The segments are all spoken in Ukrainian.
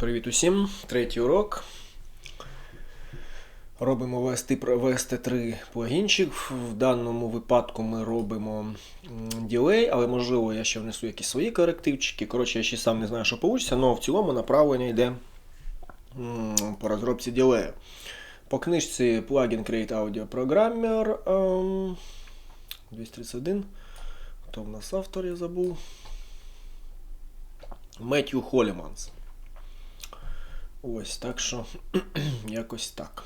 Привіт усім! Третій урок. Робимо про- VST3 плагінчик. В даному випадку ми робимо ділей, але можливо я ще внесу якісь свої корективчики. Коротше, я ще сам не знаю, що вийде, але в цілому направлення йде по розробці ділею. По книжці плагін Create Audio Programmer ем, 231. Хто в нас автор, я забув. Меттью Холіманс. Ось, так що якось так.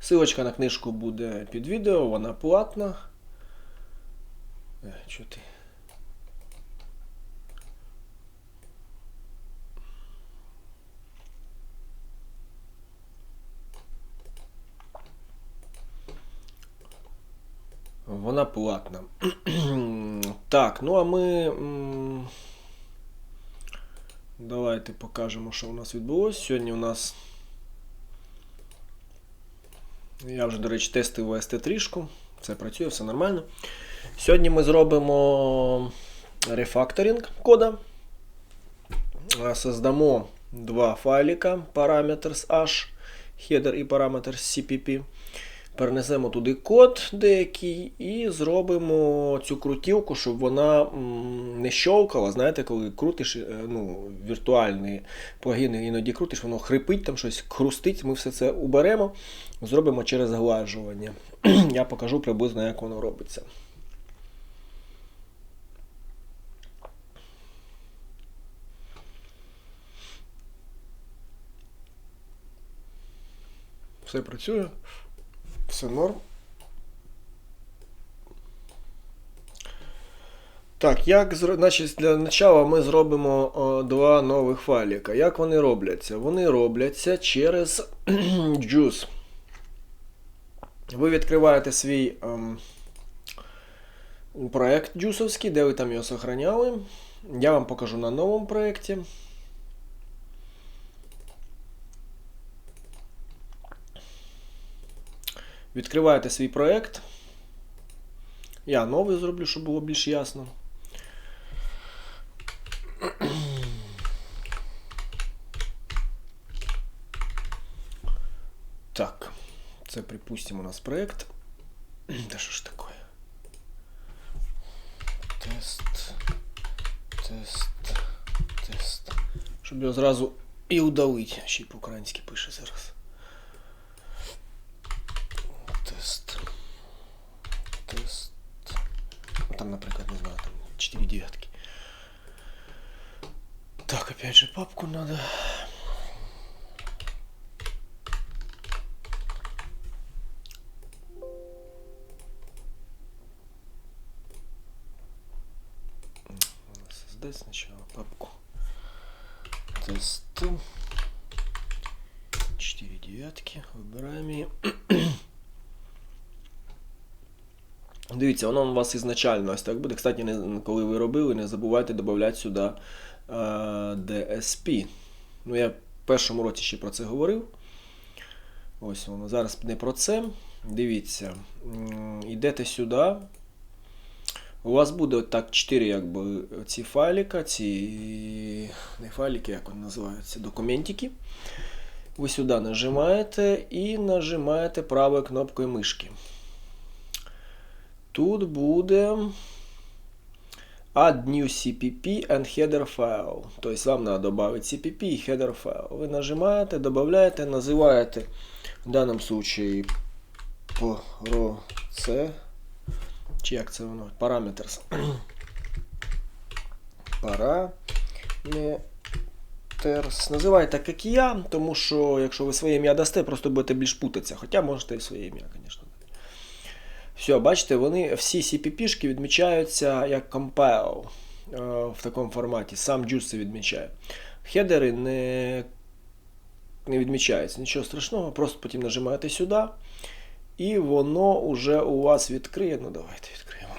Силочка на книжку буде під відео, вона платна. Е, ти? Вона платна. так, ну а ми. Давайте покажемо, що у нас відбулося. Сьогодні у нас. Я вже, до речі, тестив ST3. Це працює, все нормально. Сьогодні ми зробимо рефакторинг кода. Создамо два файлика parameters h, header і parameters cpp. Перенесемо туди код деякий і зробимо цю крутілку, щоб вона не щовкала. Знаєте, коли крутиш е, ну, віртуальні плагіни, іноді крутиш, воно хрипить, там щось хрустить. Ми все це уберемо, зробимо через зглажування. Я покажу приблизно, як воно робиться. Все працює. Все норм. Так, як значить, для начала ми зробимо о, два нових файліка. Як вони робляться? Вони робляться через Juice. Ви відкриваєте свій ем, проект джусовський, де ви там його сохраняли. Я вам покажу на новому проєкті. Відкриваєте свій проєкт. Я новий зроблю, щоб було більш ясно. Так, це припустимо у нас проєкт. Та що ж таке? Тест. Тест. Тест. Щоб його зразу і удалить. Ще й по-українськи пише зараз. Там, наприклад, не знаю, там 4 девятки. Так, опять же папку. Надо создать сначала Дивіться, воно у вас ізначально ось так буде. Кстати, не, коли ви робили, не забувайте додати сюди е, DSP. Ну, я в першому році ще про це говорив. Ось воно. Зараз не про це. Дивіться. Йдете сюди. У вас буде так 4 якби, ці файлика, ці не файлики, як вони називаються, документики. Ви сюди нажимаєте і нажимаєте правою кнопкою мишки. Тут буде Add new CPP and header file. Тобто вам треба додати CPP і header файл. Ви нажимаєте, додаєте, називаєте в даному случаї проце. Чи як це воно? Parameters. Parameters. Називайте як я, тому що якщо ви своє ім'я дасте, просто будете більш путатися. Хоча можете і своє ім'я, звісно. Все, бачите, вони всі CPP-шки відмічаються як compile е, в такому форматі. Сам Juice відмічає. Хедери не, не відмічаються. Нічого страшного, просто потім нажимаєте сюди. І воно вже у вас відкриє. Ну, давайте відкриємо.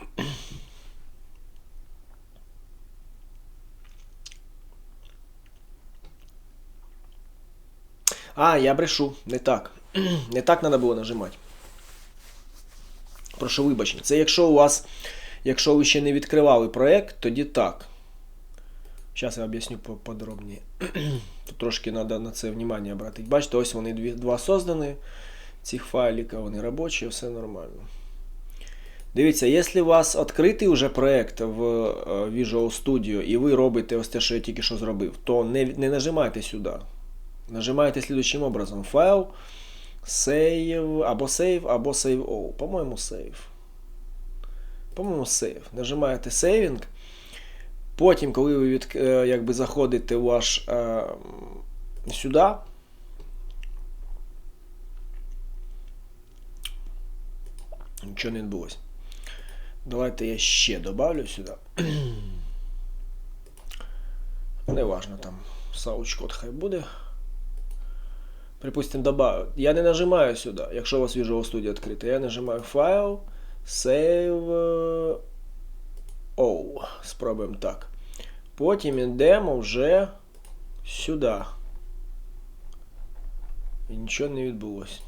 А, я брешу. Не так. Не так треба було нажимати. Прошу вибачення. Це якщо у вас, якщо ви ще не відкривали проєкт, тоді так. Зараз я об'ясню по- подробніше. Тут трошки треба на це внимание обратити. Бачите, ось вони два создані. Цих файлика, вони робочі, все нормально. Дивіться, якщо у вас відкритий вже проєкт в е, Visual Studio і ви робите ось те, що я тільки що зробив, то не, не нажимайте сюди. Нажимаєте слідуючим образом. Файл, Save, або Save, або Save All. По-моєму, Save. По-моєму, Save. Нажимаєте Saving. Потім, коли ви від, е, якби заходите ваш е, сюди, нічого не відбулося. Давайте я ще добавлю сюди. Неважно там саучкод хай буде. Припустимо, добавив. Я не нажимаю сюди, якщо у вас Visual Studio відкрите. Я нажимаю файл, Save. All. Спробуємо так. Потім йдемо вже сюди. І нічого не відбулося.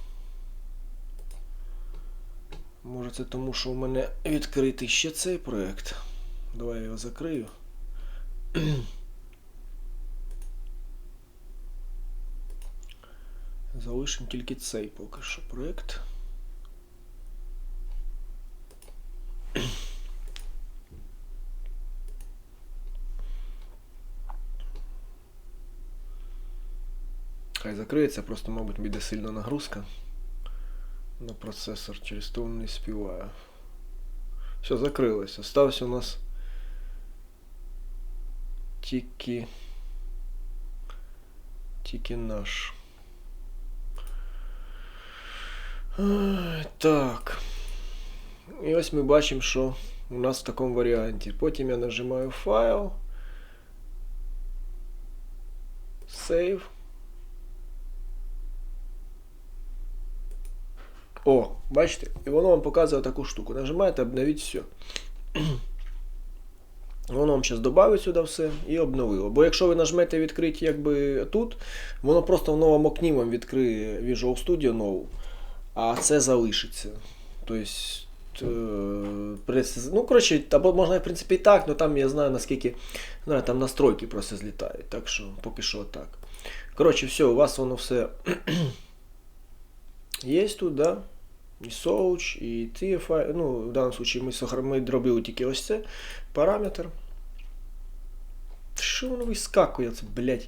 Може це тому, що у мене відкритий ще цей проєкт. Давай я його закрию. Залишимо тільки цей поки що проєкт. Хай закриється, просто, мабуть, буде сильна нагрузка на процесор, через то він не співає. Все, закрилось. Остався у нас тільки. Тільки наш. Так. І ось ми бачимо, що у нас в такому варіанті. Потім я нажимаю файл. Save. О, бачите? І воно вам показує таку штуку. Нажимаєте, обновіть все. Воно вам зараз додавить сюди все і обновило. Бо якщо ви нажмете відкрити якби тут, воно просто в новому окні вам відкриє Visual Studio нову, а це залишиться. Тобто, е, ну, коротше, або можна, в принципі, і так, але там я знаю, наскільки знаю, там настройки просто злітають. Так що поки що так. Коротше, все, у вас воно все є тут, да? І Соуч, і TFI. Ну, в даному випадку ми, дробили тільки ось це параметр. Що воно вискакує, це, блядь?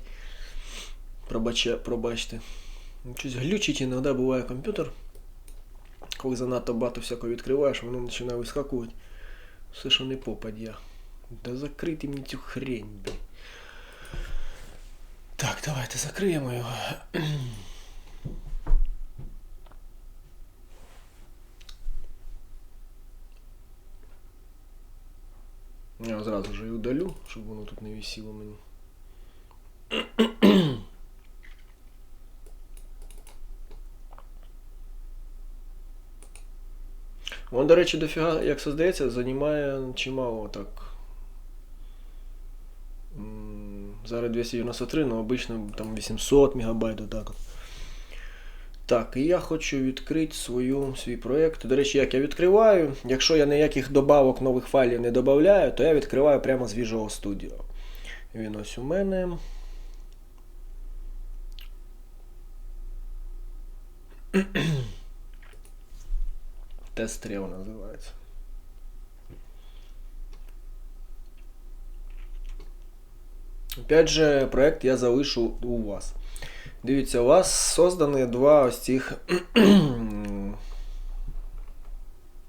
Пробачте. Ну, Щось глючить іноді буває комп'ютер. Коли занадто багато всякого відкриваєш, воно починає вискакувати. Все, що не попадя. Да закрити мені цю хрень, блядь. Так, давайте закриємо його. Я його зразу ж і удалю, щоб воно тут не висіло мені. Він, до речі, дофіга, як создається, займає чимало так. Зараз 293, але обично там 800 мегабайт, отак. Так, і я хочу відкрити свою, свій проєкт. До речі, як я відкриваю, якщо я ніяких добавок нових файлів не додаю, то я відкриваю прямо з Visual Studio. Він ось у мене. Тест Трeo називається. Опять же, проект я залишу у вас. Дивіться, у вас создані два ось цих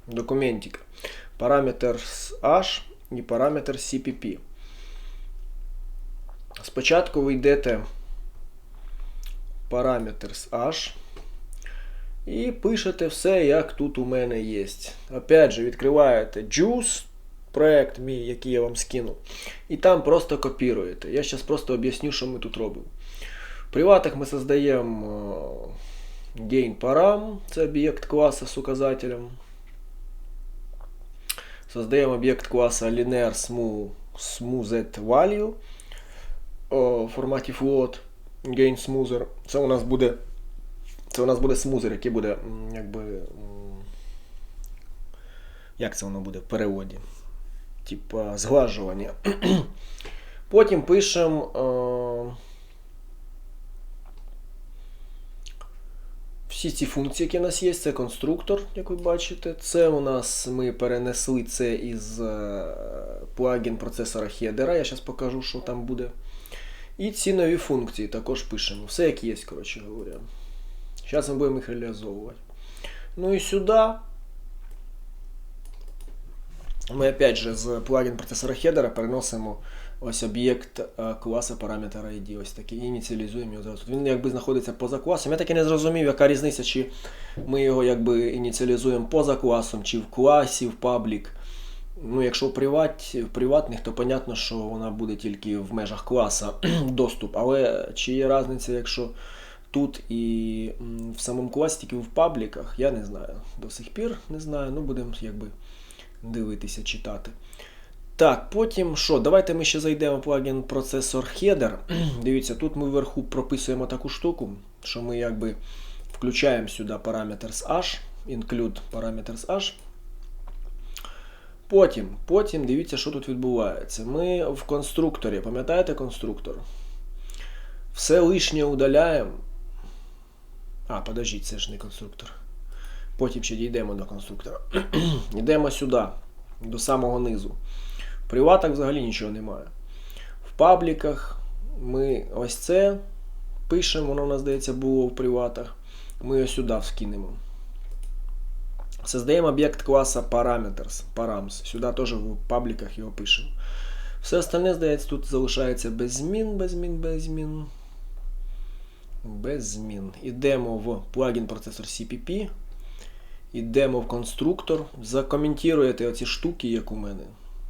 документика. Параметр H і параметр CPP. Спочатку ви йдете параметр H і пишете все, як тут у мене є. Опять же, відкриваєте Juice, проект мій, який я вам скинув, і там просто копіруєте. Я зараз просто об'ясню, що ми тут робимо. В приватах ми создаємо е, gain param, це об'єкт класа з указателем. Создаємо об'єкт класа linear smooth, smoothed value о, в форматі float gain smoother. Це у нас буде це у нас буде смузер, який буде якби. Як це воно буде в переводі? Типа зглажування. Потім пишемо. Е, всі ці функції, які у нас є, це конструктор, як ви бачите. Це у нас ми перенесли це із е, плагін процесора хедера. Я зараз покажу, що там буде. І ці нові функції також пишемо. Все як є, коротше говоря. Зараз ми будемо їх реалізовувати. Ну і сюди. Ми опять же з плагін процесора хедера переносимо ось об'єкт е, класу параметр ID. Ось такий. Ініціалізуємо його зразу. Він якби знаходиться поза класом. Я так і не зрозумів, яка різниця, чи ми його якби ініціалізуємо поза класом, чи в класі, в паблік. Ну, Якщо в, приват, в приватних, то понятно, що вона буде тільки в межах класа доступ. Але чи є різниця, якщо тут і в самому класі, в пабліках, я не знаю. До сих пір не знаю. Ну, будемо якби дивитися, читати. Так, потім що? Давайте ми ще зайдемо в плагін процесор Header. Дивіться, тут ми вверху прописуємо таку штуку, що ми якби включаємо сюди parameters H, include parameters H. Потім, потім дивіться, що тут відбувається. Ми в конструкторі, пам'ятаєте конструктор? Все лишнє удаляємо. А, подождіть, це ж не конструктор. Потім ще дійдемо до конструктора. Йдемо сюди, до самого низу. В приватах взагалі нічого немає. В пабліках ми ось це пишемо, воно нас, здається, було в приватах. Ми його сюди вскинемо. Создаємо об'єкт класа parameters, params. Сюди теж в пабліках його пишемо. Все остальне, здається, тут залишається без змін, без змін, без змін. Без змін. Ідемо в плагін процесор CPP. Ідемо в конструктор. Закоментуєте оці штуки, як у мене.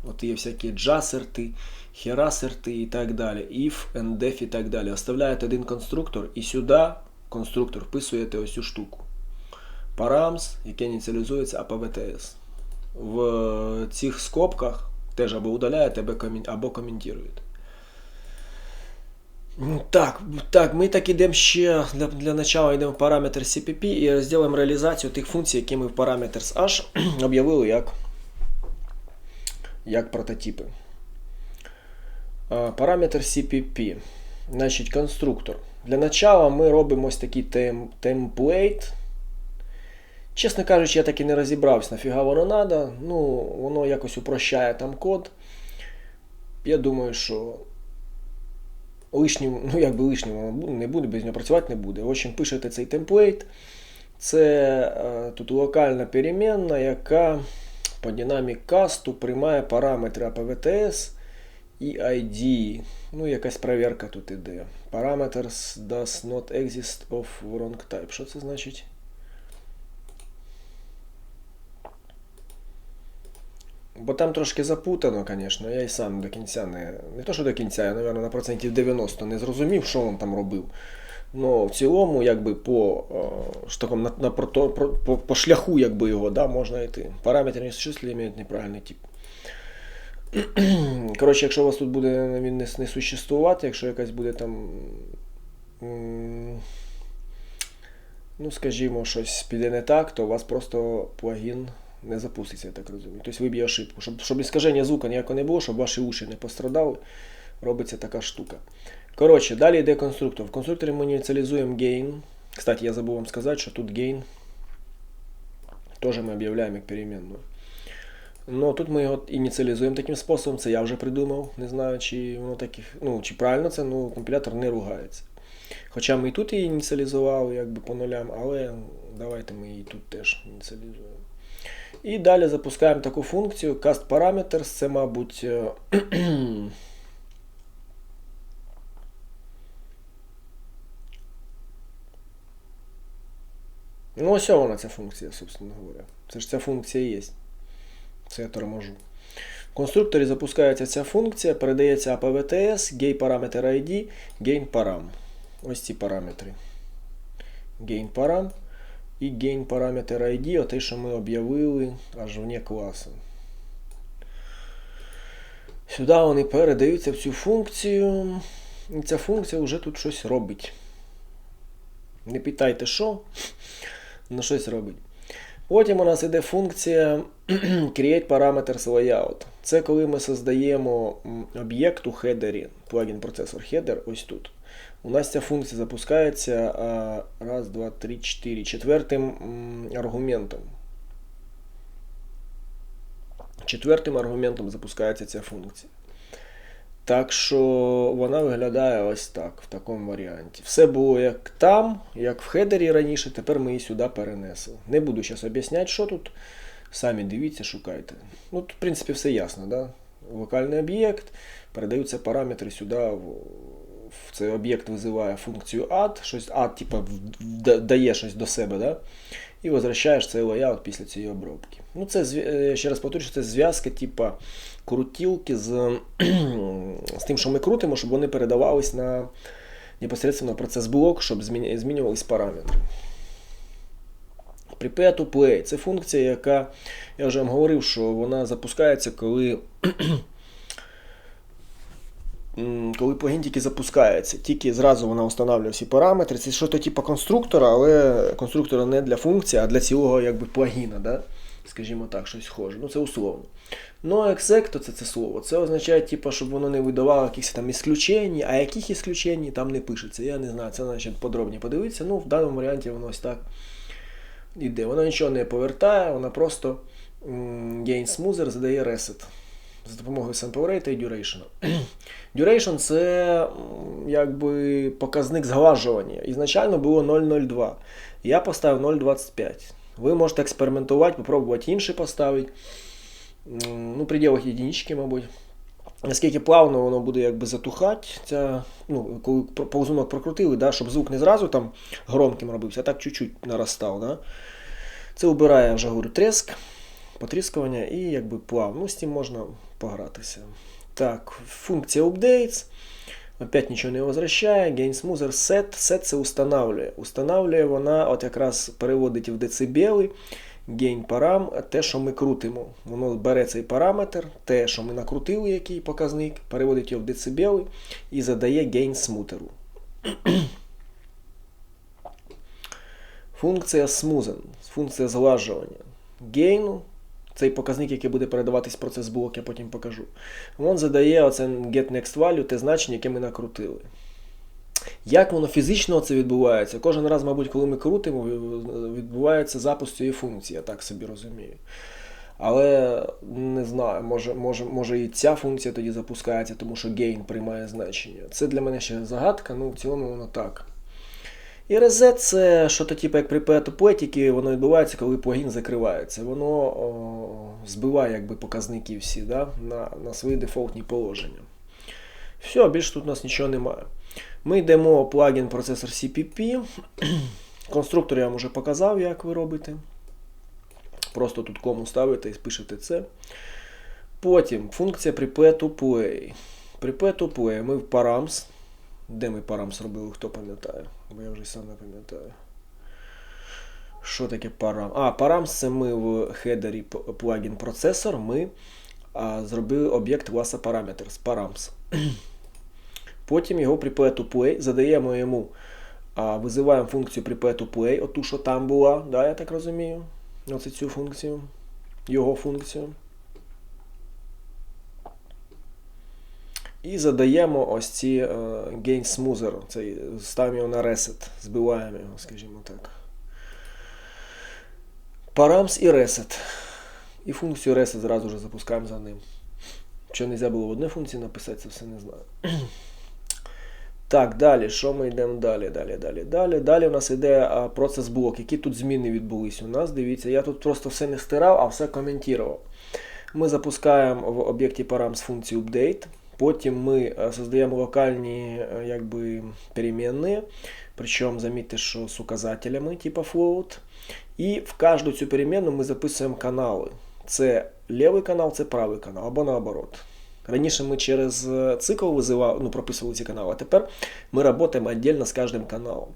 От є всякі джасерти, херасерти і так далі. If, and def і так далі. Оставляєте один конструктор і сюди конструктор вписуєте ось цю штуку. Params, яке ініціалізується APVTS. В цих скобках теж або удаляєте, або коментуєте. Так, так, ми так ідемо ще для для начала йдемо в параметр CPP і зробимо реалізацію тих функцій, які ми в Parameters H об'явили як як прототипи. Параметр CPP. Значить, конструктор. Для начала ми робимо ось такий тем, темплейт. Чесно кажучи, я так і не розібрався, нафіга воно треба. Ну, воно якось упрощає там код. Я думаю, що лишнім, ну як би лишнім не буде, без нього працювати не буде. В общем, пишете цей темплейт. Це е, тут локальна перемінна, яка по динамік касту приймає параметри APVTS і ID. Ну, якась перевірка тут іде. Parameters does not exist of wrong type. Що це значить? Бо там трошки запутано, звісно. Я і сам до кінця не. Не то, що до кінця, я, мабуть, на процентів 90 не зрозумів, що він там робив. Ну, в цілому, якби по штукам, на, на, по, по, по шляху якби його да, можна йти. Параметри несуществі мають неправильний тип. Коротше, якщо у вас тут буде він не, не существувати, якщо якась буде там. Ну, скажімо, щось піде не так, то у вас просто плагін не запуститься, я так розумію. Тобто виб'є ошибку. Щоб щоб іскаження звука ніякого не було, щоб ваші уші не пострадали, робиться така штука. Коротше, далі йде конструктор. В конструкторі ми ініціалізуємо gain. Кстати, я забув вам сказати, що тут gain теж ми об'являємо як переменну. Но тут ми його ініціалізуємо таким способом, це я вже придумав. Не знаю, чи воно такі, ну, чи правильно це, ну компілятор не ругається. Хоча ми і тут її ініціалізували якби по нулям, але давайте ми її тут теж ініціалізуємо. І далі запускаємо таку функцію cast parameters, це, мабуть. Ну, ось вона ця функція, собственно говоря. Це ж ця функція є. Це я торможу. В конструкторі запускається ця функція, передається APVTS, gain parameter ID, gain param. Ось ці параметри. Gain param і gain parameter ID, те, що ми об'явили аж вне класу. Сюди вони передаються в цю функцію. І ця функція вже тут щось робить. Не питайте, що, але щось робить. Потім у нас іде функція create parameters layout. Це коли ми создаємо об'єкт у хедері, плагін процесор header ось тут. У нас ця функція запускається раз, два, три, чотири, четвертим аргументом. Четвертим аргументом запускається ця функція. Так що вона виглядає ось так, в такому варіанті. Все було як там, як в хедері раніше, тепер ми її сюди перенесли. Не буду зараз об'ясняти, що тут. Самі дивіться, шукайте. Ну, тут, в принципі, все ясно. Да? Локальний об'єкт, передаються параметри сюди. Цей об'єкт визиває функцію add, щось add, да- дає щось до себе, да? і возвращаєш цей лайаут після цієї обробки. Ну, це, е, ще раз повторюю, що це зв'язка, типа крутілки з, з тим, що ми крутимо, щоб вони передавались на непосредственно процес блок, щоб змінювались параметри. Prepare to play це функція, яка, я вже вам говорив, що вона запускається, коли, коли плагін тільки запускається. Тільки зразу вона встановлює всі параметри. Це щось типу конструктора, але конструктора не для функції, а для цілого якби, плагіна. Да? Скажімо так, щось схоже. Ну, це условно. No exec, то це це слово. Це означає, типу, щоб воно не видавало якихось там ісключень, а яких ісключень там не пишеться. Я не знаю, це значить подробні подивитися. Ну, в даному варіанті воно ось так іде. Вона нічого не повертає, вона просто gain smoother задає reset за допомогою sample rate і duration. duration це якби показник зглажування. Ізначально було 0,02. Я поставив 0,25. Ви можете експериментувати, попробувати інший поставити. Ну, пределах единички, мабуть. Наскільки плавно воно буде якби затухати, ця, ну, коли повзунок прокрутили, да, щоб звук не зразу там громким робився, а так чуть-чуть наростав. Да. Це убирає, я вже говорю, треск, потріскування і якби плавно. Ну, з цим можна погратися. Так, функція updates. Опять нічого не возвращає. Gain Smoother set. Set це устанавлює. Устанавлює вона, от якраз переводить в децибели. Gain те, що ми крутимо. Воно бере цей параметр, те, що ми накрутили, який показник, переводить його в децибели і задає gain смутеру. Функція smoothen, функція зглажування. Gain, цей показник, який буде передаватись в процес блок, я потім покажу. Він задає оце get next value, те значення, яке ми накрутили. Як воно фізично це відбувається? Кожен раз, мабуть, коли ми крутимо, відбувається запуск цієї функції, я так собі розумію. Але не знаю, може, може, може і ця функція тоді запускається, тому що gain приймає значення. Це для мене ще загадка, ну в цілому воно так. І reset це що то типу як при тільки воно відбувається, коли плагін закривається. Воно о, збиває якби, показники всі да, на, на свої дефолтні положення. Все, більше тут у нас нічого немає. Ми йдемо плагін процесор CPP. Конструктор я вам вже показав, як ви робите. Просто тут кому ставите і пишете це. Потім функція prepare to play. Prepare to play. Ми в params. Де ми params робили, хто пам'ятає? Бо я вже сам не пам'ятаю. Що таке param? А, params це ми в хедері плагін процесор. Ми а, зробили об'єкт класа parameters. Params. Потім його to play, задаємо йому, а, визиваємо функцію to play, оту, що там була, да, я так розумію. Оце цю функцію, його функцію. І задаємо ось ці е, gain smoother, цей, ставимо його на reset, збиваємо його, скажімо так. Params і reset. І функцію reset зразу ж запускаємо за ним. Що не можна було в одній функції написати, це все не знаю. Так, далі, що ми йдемо далі, далі, далі, далі. Далі у нас йде процес блок. Які тут зміни відбулись у нас? Дивіться, я тут просто все не стирав, а все коментував. Ми запускаємо в об'єкті params функцію update. Потім ми создаємо локальні якби, перемінні, причому замітьте, що з указателями, типу float. І в кожну цю перемінну ми записуємо канали. Це лівий канал, це правий канал, або наоборот. Раніше ми через цикл визивали, ну, прописували ці канали, а тепер ми працюємо віддільно з кожним каналом.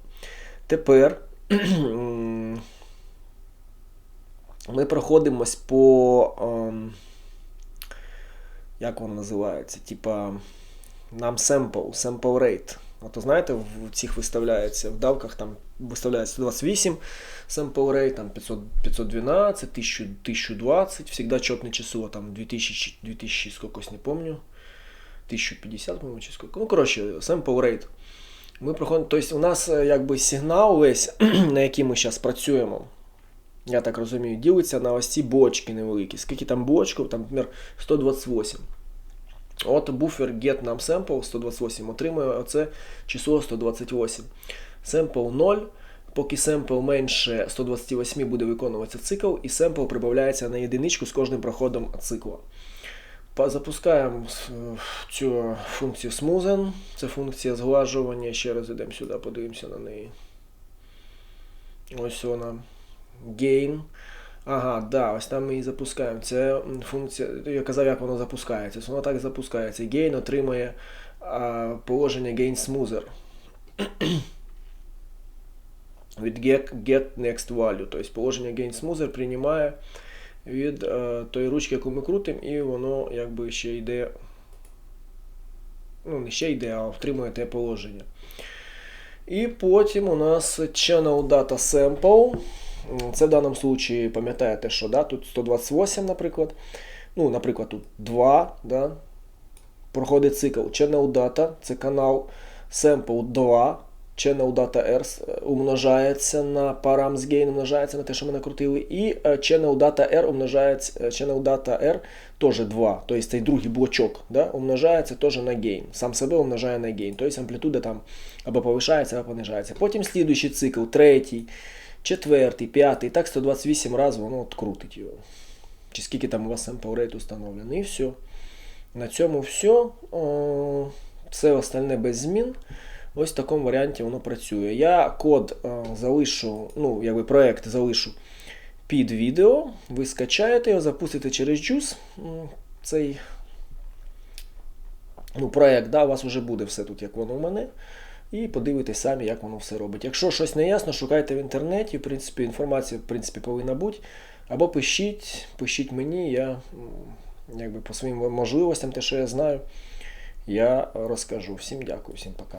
Тепер ми проходимось по. Як воно називається? Типа нам sample, sample rate Ото знаєте, в цих виставляється, в давках там виставляється 128 sample rate, там 500, 512, 1000, 1020, всегда четное число, там 2000, 2000 сколько, не помню, 1050, по-моєму, чи сколько. Ну, коротше, sample rate. Ми проходимо, тобто у нас е, якби сигнал весь, на який ми зараз працюємо, я так розумію, ділиться на ось ці бочки невеликі. Скільки там бочків, там, наприклад, 128. От буфер get нам sample 128 отримує оце число 128. Sample 0. Поки семпл менше 128 буде виконуватися цикл, і семпл прибавляється на єдиничку з кожним проходом цикла. Запускаємо цю функцію smoothen. Це функція зглажування. Ще раз йдемо сюди, подивимося на неї. Ось вона. Gain. Ага, да, ось там ми її запускаємо. Це функція. Я казав, як воно запускається. Воно так запускається. Gain отримує а, положення Gain Smoother. Від get, get next value. Тобто положення Gain Smoother приймає від е, тої ручки, яку ми крутимо, і воно якби ще йде. Ну, не ще йде, а втримує те положення. І потім у нас channel data sample. Це в даному случаї, пам'ятаєте, що да, тут 128, наприклад. Ну, наприклад, тут 2, да, проходить цикл. Channel data це канал sample 2. Channel data R умножається на params gain, умножається на те, що ми накрутили. І channel data R умножається, channel data R теж 2. Тобто цей другий блочок да, умножається теж на gain. Сам себе умножає на gain. Тобто амплітуда там або повишається, або понижається. Потім слідуючий цикл, третій, четвертий, п'ятий, так 128 разів воно от крутить його. Чи скільки там у вас rate установлений. І все. На цьому все. Все остальне без змін. Ось в такому варіанті воно працює. Я код залишу, ну, якби проект залишу під відео. Ви скачаєте його, запустите через Juice цей ну, проект, да, у вас вже буде все тут, як воно у мене. І подивитесь самі, як воно все робить. Якщо щось не ясно, шукайте в інтернеті. В принципі, інформація в принципі, повинна бути. Або пишіть, пишіть мені, я якби по своїм можливостям, те, що я знаю, я розкажу. Всім дякую, всім пока.